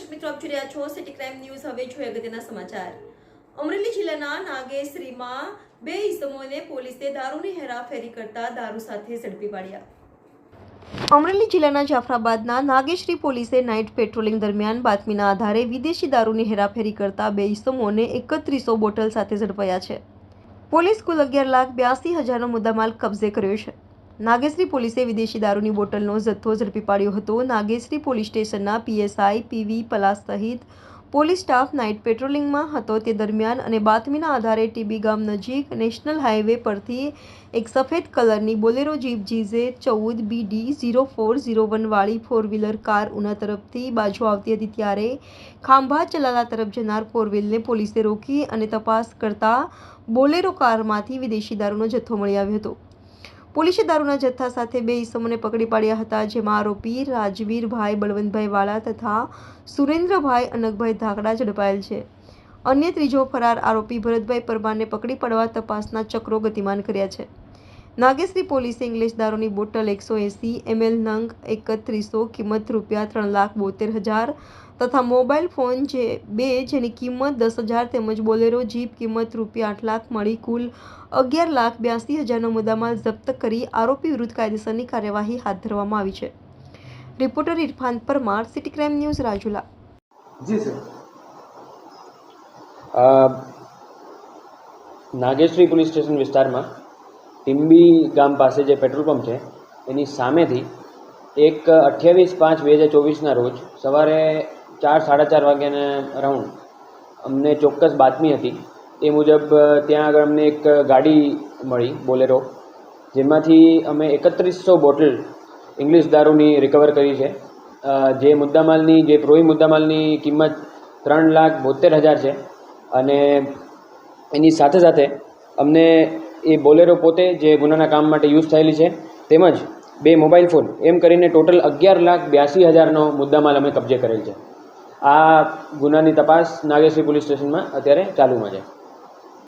જોઈ રહ્યા છો સિટી ક્રાઇમ ન્યૂઝ હવે જોઈએ અગત્યના સમાચાર. અમરેલી જિલ્લાના નાગેશ્રીમાં બે ઇસમોને પોલીસે દારૂની હેરાફેરી કરતા દારૂ સાથે ઝડપી પાડ્યા. અમરેલી જિલ્લાના જાફરાબાદના નાગેશ્રી પોલીસે નાઇટ પેટ્રોલિંગ દરમિયાન બાતમીના આધારે વિદેશી દારૂની હેરાફેરી કરતા બે ઇસમોને એકત્રીસો બોટલ સાથે ઝડપાયા છે. પોલીસ કુલ અગિયાર લાખ બ્યાસી હજારનો મુદ્દામાલ કબજે કર્યો છે. નાગેશ્રી પોલીસે વિદેશી દારૂની બોટલનો જથ્થો ઝડપી પાડ્યો હતો. નાગેશ્રી પોલીસ સ્ટેશનના પીએસઆઈ પીવી પલાસ સહિત પોલીસ સ્ટાફ નાઇટ પેટ્રોલિંગમાં હતો. તે દરમિયાન અને બાતમીના આધારે ટીબી ગામ નજીક નેશનલ હાઈવે પરથી એક સફેદ કલરની બોલેરો જીપ જીઝે ચૌદ બીડી ઝીરો ફોર ઝીરો વનવાળી ફોર વ્હીલર કાર ઉના તરફથી બાજુ આવતી હતી ત્યારે ખાંભા ચલાલા તરફ જનાર ફોર વ્હીલને પોલીસે રોકી અને તપાસ કરતા બોલેરો કારમાંથી વિદેશી દારૂનો જથ્થો મળી આવ્યો હતો. પોલીસે દારૂના જથ્થા સાથે બે ઈસમોને પકડી પાડ્યા હતા, જેમાં આરોપી રાજવીરભાઈ બળવંતભાઈ વાળા તથા સુરેન્દ્રભાઈ અનકભાઈ ધાકડા ઝડપાયેલ છે. અન્ય ત્રીજો ફરાર આરોપી ભરતભાઈ પરમારને પકડી પાડવા તપાસના ચક્રો ગતિમાન કર્યા છે. નાગેશ્રી પોલીસે ઇંગ્લિશ દારૂની બોટલ એકસો એંસી એમએલ નંગ એકત્રીસો કિંમત રૂપિયા ત્રણ લાખ બોતેર હજાર તથા મોબાઈલ ફોન જે બે જેની કિંમત દસ હજાર તેમજ બોલેરો જીપ કિંમત રૂપિયા આઠ લાખ મળી કુલ અગિયાર લાખ બ્યાસી હજારનો મુદ્દામાલ જપ્ત કરી આરોપી વિરુદ્ધ કાયદેસરની કાર્યવાહી હાથ ધરવામાં આવી છે. Reporter Irfan Parmar city crime news Rajula. જી સર. નાગેશ્રી પોલીસ સ્ટેશન વિસ્તારમાં ટીમ્બી ગામ પાસે જે પેટ્રોલ પંપ છે, એની સામેથી એક અઠ્યાવીસ પાંચ બે હજાર ચોવીસના રોજ સવારે ચાર સાડા ચાર વાગ્યાના રાઉન્ડ અમને ચોક્કસ બાતમી હતી. એ મુજબ, ત્યાં આગળ અમને એક ગાડી મળી, બોલેરો, જેમાંથી અમે એકત્રીસો બોટલ ઇંગ્લિશ દારૂની રિકવર કરી છે. જે મુદ્દામાલની, જે પ્રોહી મુદ્દામાલની કિંમત ત્રણ લાખ બોતેર હજાર છે અને એની સાથે સાથે અમને એ બોલેરો પોતે જે ગુનાના કામ માટે યુઝ થયેલી છે, તેમજ બે મોબાઈલ ફોન, એમ કરીને ટોટલ અગિયાર લાખ બ્યાસી હજારનો મુદ્દામાલ અમે કબજે કરેલ છે. આ ગુનાની તપાસ નાગેશ્રી પોલીસ સ્ટેશનમાં અત્યારે ચાલુમાં છે.